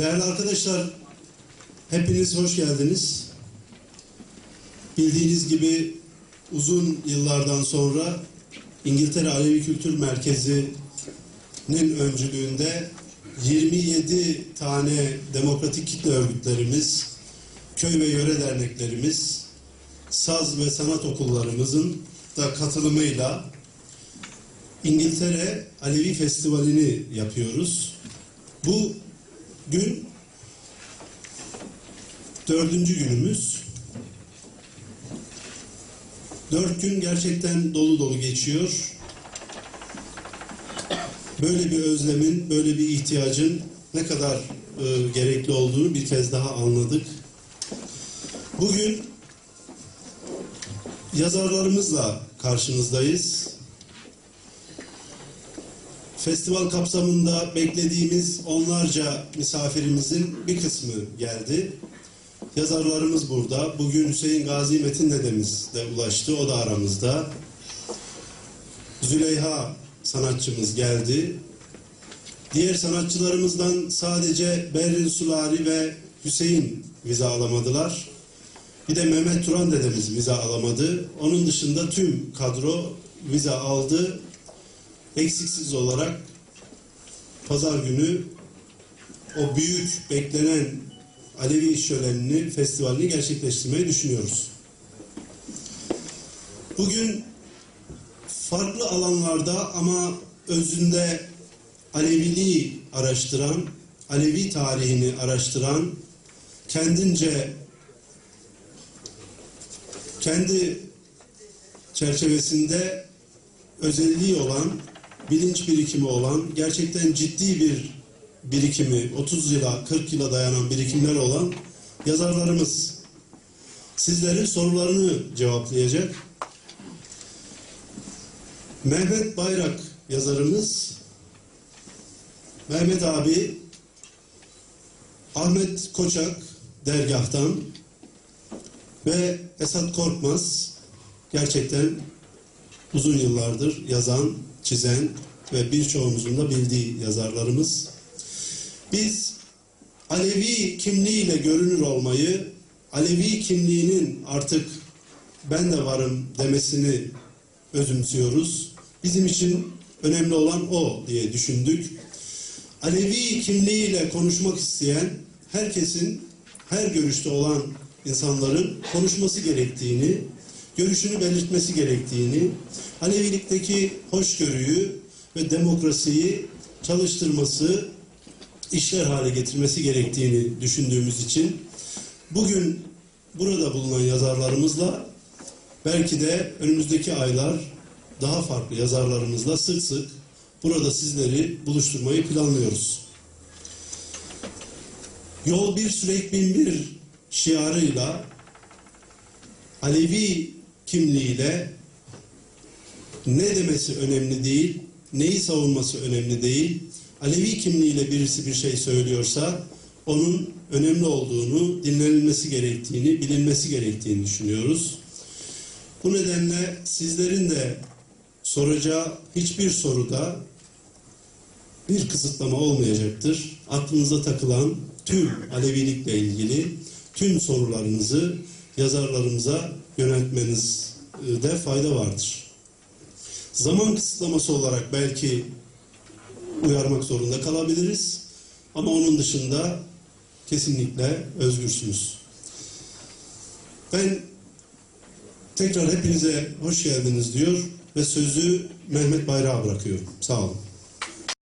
Değerli arkadaşlar, hepiniz hoş geldiniz. Bildiğiniz gibi uzun yıllardan sonra İngiltere Alevi Kültür Merkezi'nin öncülüğünde 27 tane demokratik kitle örgütlerimiz, köy ve yöre derneklerimiz, saz ve sanat okullarımızın da katılımıyla İngiltere Alevi Festivali'ni yapıyoruz. Bu gün dördüncü günümüz. Dört gün gerçekten dolu dolu geçiyor. Böyle bir özlemin, böyle bir ihtiyacın ne kadar e, gerekli olduğunu bir kez daha anladık. Bugün yazarlarımızla karşınızdayız. Festival kapsamında beklediğimiz onlarca misafirimizin bir kısmı geldi. Yazarlarımız burada. Bugün Hüseyin Gazi Metin dedemiz de ulaştı. O da aramızda. Züleyha sanatçımız geldi. Diğer sanatçılarımızdan sadece Berrin Sulari ve Hüseyin vize alamadılar. Bir de Mehmet Turan dedemiz vize alamadı. Onun dışında tüm kadro vize aldı eksiksiz olarak pazar günü o büyük beklenen Alevi şölenini, festivalini gerçekleştirmeyi düşünüyoruz. Bugün farklı alanlarda ama özünde Aleviliği araştıran, Alevi tarihini araştıran, kendince kendi çerçevesinde özelliği olan bilinç birikimi olan, gerçekten ciddi bir birikimi, 30 yıla, 40 yıla dayanan birikimler olan yazarlarımız sizlerin sorularını cevaplayacak. Mehmet Bayrak yazarımız, Mehmet abi, Ahmet Koçak dergahtan ve Esat Korkmaz gerçekten uzun yıllardır yazan, çizen ve birçoğumuzun da bildiği yazarlarımız. Biz Alevi kimliğiyle görünür olmayı, Alevi kimliğinin artık ben de varım demesini özümsüyoruz. Bizim için önemli olan o diye düşündük. Alevi kimliğiyle konuşmak isteyen herkesin, her görüşte olan insanların konuşması gerektiğini, görüşünü belirtmesi gerektiğini, Alevilikteki hoşgörüyü ve demokrasiyi çalıştırması, işler hale getirmesi gerektiğini düşündüğümüz için bugün burada bulunan yazarlarımızla belki de önümüzdeki aylar daha farklı yazarlarımızla sık sık burada sizleri buluşturmayı planlıyoruz. Yol bir sürek bin bir şiarıyla Alevi kimliğiyle ne demesi önemli değil, neyi savunması önemli değil. Alevi kimliğiyle birisi bir şey söylüyorsa onun önemli olduğunu, dinlenilmesi gerektiğini, bilinmesi gerektiğini düşünüyoruz. Bu nedenle sizlerin de soracağı hiçbir soruda bir kısıtlama olmayacaktır. Aklınıza takılan tüm Alevilikle ilgili tüm sorularınızı yazarlarımıza yöneltmenizde fayda vardır. Zaman kısıtlaması olarak belki uyarmak zorunda kalabiliriz. Ama onun dışında kesinlikle özgürsünüz. Ben tekrar hepinize hoş geldiniz diyor ve sözü Mehmet Bayrak'a bırakıyorum. Sağ olun.